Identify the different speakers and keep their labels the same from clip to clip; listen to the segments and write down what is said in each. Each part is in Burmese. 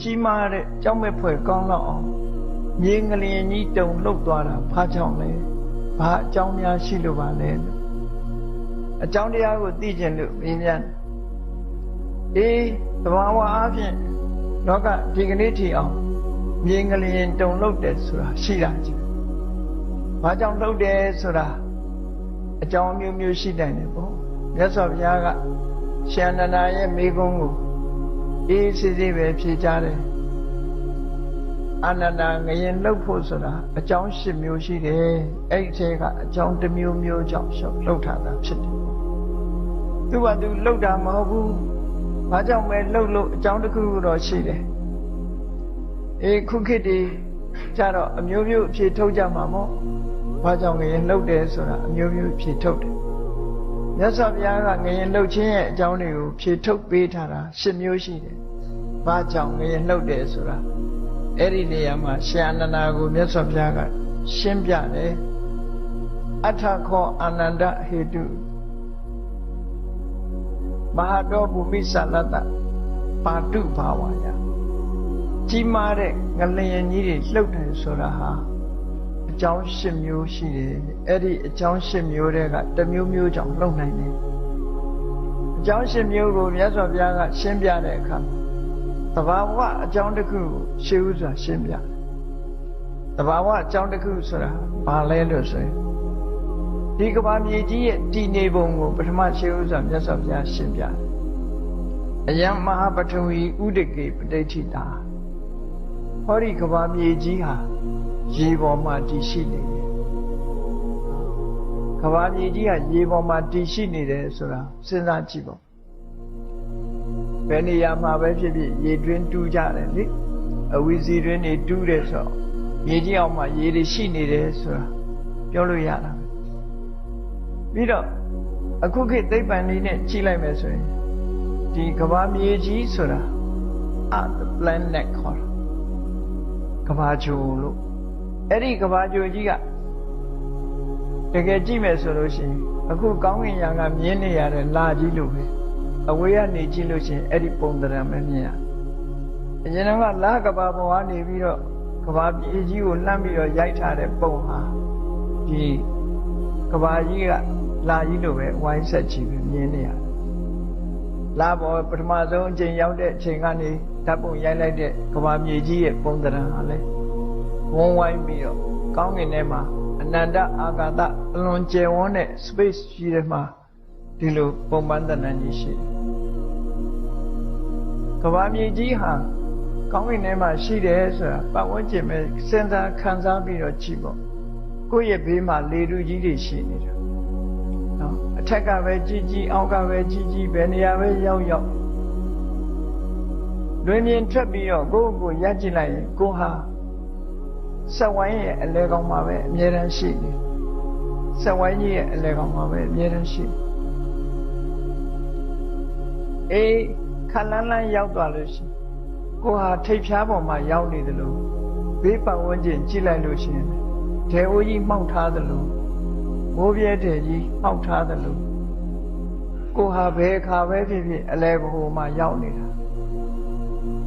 Speaker 1: ကြီးမားတဲ့ကြောက်မဲ့ဖွယ်ကောင်းတော့အောင်မြေငလျင်ကြီးတုံလှုပ်သွားတာဘာကြောင့်လဲဘာအကြောင်းများရှိလို့ပါလဲလို့အကြောင်းတရားကိုသိကျင်လို့မြင်ပြန်အေးသဘာဝအားဖြင့်လောကဒီကနေ့ထိအောင်မြေငလျင်တုံလှုပ်တယ်ဆိုတာရှိတာကြည့်ဘာကြောင့်လှုပ်တယ်ဆိုတာအကြောင်းမျိုးမျိုးရှိနိုင်တယ်ပေါ့မြတ်စွာဘုရားကရှင်အနန္ဒာရဲ့မိဂုံးကို အေးစစ်စစ်ပဲဖြေကြတယ်အနန္ဒာငရင်လှုပ်ဖို့ဆိုတာအကြောင်း၈မျိုးရှိတယ်အဲ့ဒီထဲကအကြောင်းတစ်မျိုးမျိုးကြောင့်လှုပ်ထားတာဖြစ်တယ်သူကသူလှုပ်တာမဟုတ်ဘူးဘာကြောင့်ပဲလှုပ်လို့အကြောင်းတစ်ခုတော့ရှိတယ်အေးခုခေတ်ဒီကြတော့အမျိုးမျိုးအဖြေထုတ်ကြမှာမို့ဘာကြောင့်ငရင်လှုပ်တယ်ဆိုတာအမျိုးမျိုးဖြေထုတ်တယ် မြတ်စွာဘုရားကငရင်လှုပ်ခြင်းရဲ့အကြောင်းတွေကိုဖြေထုတ်ပေးထားတာ၈မျိုးရှိတယ်ဘာကြောင့်ငရင်လှုပ်တယ်ဆိုတာအဲ့ဒီနေရာမှာရှင်အနန္ဒာကိုမြတ်စွာဘုရားကရှင်းပြတယ်အထခောအာနန္ဒဟေတုမဟာတောဘူမိသလတ္တပါတုဘာဝယကြီးမားတဲ့ငလျင်ကြီးတွေလှုပ်တယ်ဆိုတာဟာအ ကြောင်း၈မျိုးရှိတယ်အဲ့ဒီအကြောင်း၈မျိုးတွေကတစ်မျိုးမျိုးကြောင့်လှုပ်နိုင်တယ်အကြောင်း၈မျိုးကိုမြတ်စွာဘုရားကရှင်းပြတဲ့အခါသဘာဝအကြောင်းတစ်ခုကိုရှင်းဥစွာရှင်းပြတယ်သဘာဝအကြောင်းတစ်ခုဆိုတာဘာလဲလို့ဆိုရင်ဒီကဘာမြေကြီးရဲ့တည်နေပုံကိုပထမရှင်းဥစွာမြတ်စွာဘုရားရှင်းပြတယ်အယံမဟာပထဝီဥဒကေပဋိဋ္ဌိတာဟောဒီကဘာမြေကြီးဟာ ရေပေါ်မှာတည်ရှိနေတယ်ကဘာမြေကြီးဟာရေပေါ်မှာတည်ရှိနေတယ်ဆိုတာစဉ်းစားကြည့်ပါဘယ်နေရာမှာပဲဖြစ်ဖြစ်ရေတွင်းတူးကြတယ်လေအဝီစီတွင်းနေတူးတယ်ဆိုတော့မြေကြီးအောင်မှာရေတွေရှိနေတယ်ဆိုတာပြောလို့ရတာပဲပြီးတော့အခုခေတ်သိပ္ပံနည်းနဲ့ကြည့်လိုက်မယ်ဆိုရင်ဒီကဘာမြေကြီးဆိုတာ Earth planet ခေါ်တာကဘာဂျိုလို့ အဲ့ဒီကဘာဂျိုကြီးကတကယ်ကြည့်မယ်ဆိုလို့ရှိရင်အခုကောင်းကင်ယံကမြင်နေရတဲ့လာကြီးလို့ပဲအဝေးကနေကြည့်လို့ရှိရင်အဲ့ဒီပုံသဏ္ဍာန်ပဲမြင်ရအရင်ကလာကဘာပေါ်ကနေပြီးတော့ကဘာပြည်ကြီးကိုလှမ်းပြီးတော့ရိုက်ထားတဲ့ပုံဟာဒီကဘာကြီးကလာကြီးလို့ပဲဝိုင်းဆက်ကြည့်ပြီးမြင်နေရတယ်လာပေါ်ပထမဆုံးအချိန်ရောက်တဲ့အချိန်ကနေဓာတ်ပုံရိုက်လိုက်တဲ့ကဘာမြေကြီးရဲ့ပုံသဏ္ဍာန်ဟာလဲ ဝန်းဝိုင်းပြီးတော့ကောင်းကင်ထဲမှာအနန္တအာကာသအလွန်ကျယ်ဝန်းတဲ့ space ရှိတဲ့မှာဒီလိုပုံပန်းတဏ္ဍာန်ကြီးရှိတယ်ကဘာမြေကြီးဟာကောင်းကင်ထဲမှာရှိတယ်ဆိုတာပတ်ဝန်းကျင်ပဲစဉ်းစားခံစားပြီးတော့ကြည့်ပေါ့ကိုယ့်ရဲ့ဘေးမှာလေတူကြီးတွေရှိနေတာနော်အထက်ကပဲကြီးကြီးအောက်ကပဲကြီးကြီးဘယ်နေရာပဲရောက်ရောက်လွင်မြင်ထွက်ပြီးတော့ကိုယ့်ကိုရက်ကြည့်လိုက်ရင်ကိုဟာ ဆက်ဝိုင်းရဲ့အလဲကောင်မှာပဲအမြဲတမ်းရှိနေဆက်ဝိုင်းကြီးရဲ့အလဲကောင်မှာပဲအမြဲတမ်းရှိအေးခလန်းလန်းရောက်သွားလို့ရှိကိုဟာထိပ်ဖြားပေါ်မှာရောက်နေတယ်လို့ဘေးပတ်ဝန်းကျင်ကြည့်လိုက်လို့ရှိရင်ဒေအိုးကြီးမှောက်ထားတယ်လို့မိုးပြဲတဲ့ကြီးမှောက်ထားတယ်လို့ကိုဟာဘယ်အခါပဲဖြစ်ဖြစ်အလဲဘိုမှာရောက်နေတာ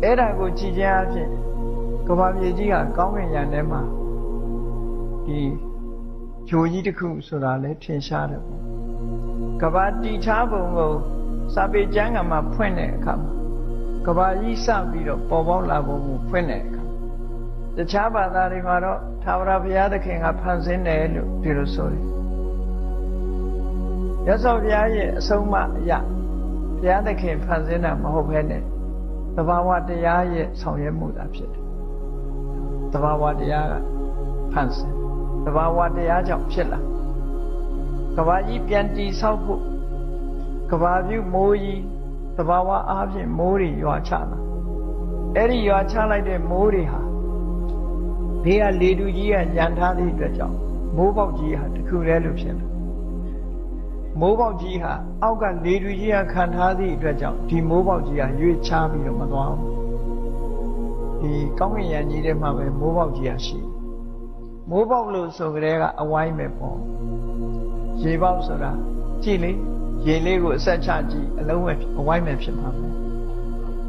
Speaker 1: အဲ့ဒါကိုကြည်ခြင်းအဖြစ် ကဘာမြေကြီးကကောင်းကင်ယံထဲမှာဒီဂျိုကြီးတစ်ခုဆိုတာလည်းထင်ရှားတယ်ပေါ့ကဘာတီချားပုံကိုစာပေကျမ်းကမှာဖွင့်တဲ့အခါမှာကဘာကြီးစပြီးတော့ပေါ်ပေါက်လာပုံကိုဖွင့်တဲ့အခါတခြားဘာသာတွေမှာတော့သာဝရဘုရားသခင်ကဖန်ဆင်းတယ်လို့ဒီလိုဆိုတယ်ရသော်ဘုရားရဲ့အဆုံးအမအရာဘုရားသခင်ဖန်ဆင်းတာမဟုတ်ဘဲနဲ့သဘာဝတရားရဲ့ဆောင်ရွက်မှုသာဖြစ်တယ် တဘာဝတရားကဖန်ဆင်းတဘာဝတရားကြောင့်ဖြစ်လာကဘာကြီးပြန်တည်ဆောက်ဖို့ကဘာပြုမိုးကြီးတဘာဝအားဖြင့်မိုးတွေရွာချလာအဲ့ဒီရွာချလိုက်တဲ့မိုးတွေဟာဘေးကလေတူကြီးကညံထားသည့်အတွက်ကြောင့်မိုးပေါက်ကြီးဟာတခုတည်းလို့ဖြစ်လာမိုးပေါက်ကြီးဟာအောက်ကလေတူကြီးကခံထားသည့်အတွက်ကြောင့်ဒီမိုးပေါက်ကြီးဟာရွေ့ချပြီးတော့မသွားဘူး ဒီကောင်းကင်ယံကြီးထဲမှာပဲမိုးပေါက်ကြီးရရှိမိုးပေါက်လို့ဆိုကြတဲ့ကအဝိုင်းပဲပေါ့ရေပေါက်ဆိုတာကြည့်လေရေလေးကိုအဆက်ချကြည့်အလုံးပဲအဝိုင်းပဲဖြစ်မှာပဲ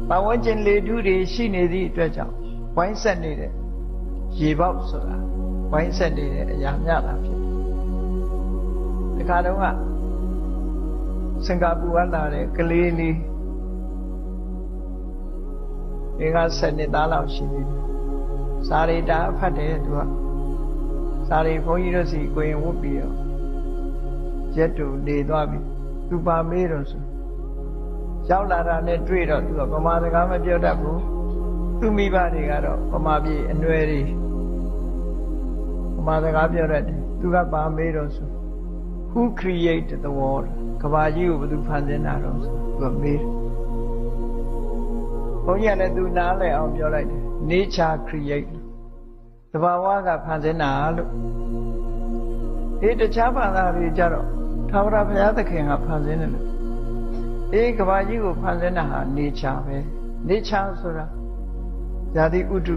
Speaker 1: ပတ်ဝန်းကျင်လေထုတွေရှိနေသည့်အတွက်ကြောင့်ဝိုင်းဆက်နေတဲ့ရေပေါက်ဆိုတာဝိုင်းဆက်နေတဲ့အရာများတာဖြစ်တယ်။ဒီခါတော့ကစင်ကာပူကလာတဲ့ကလေးလေး ဒီက7နှစ်သားလောက်ရှိနေတယ်။စာရီတာဖတ်တယ်သူကစာရီဘုန်းကြီးတို့စီကိုရင်ဝတ်ပြီးတော့ရက်တူနေသွားပြီ။သူပါမေးတော့ဆိုရောက်လာတာနဲ့တွေ့တော့သူကဗမာစကားမပြောတတ်ဘူးသူမိဘတွေကတော့ဗမာပြည်အနွယ်တွေဗမာစကားပြောတတ်တယ်သူကပါမေးတော့ဆို who created the world ကဘာကြီးကိုဘယ်သူဖန်ဆင်းတာတော့ဆိုသူကမေးတယ် ဘုန်းကြီးကလည်းသူနားလည်အောင်ပြောလိုက်တယ် nature create တဘာဝကဖန်ဆင်းတာလို့ဒီတခြားဘာသာတွေကြတော့သာဝရဘုရားသခင်ကဖန်ဆင်းတယ်လို့အေးကဘာကြီးကိုဖန်ဆင်းတာဟာ nature ပဲ nature ဆိုတာဇာတိဥတု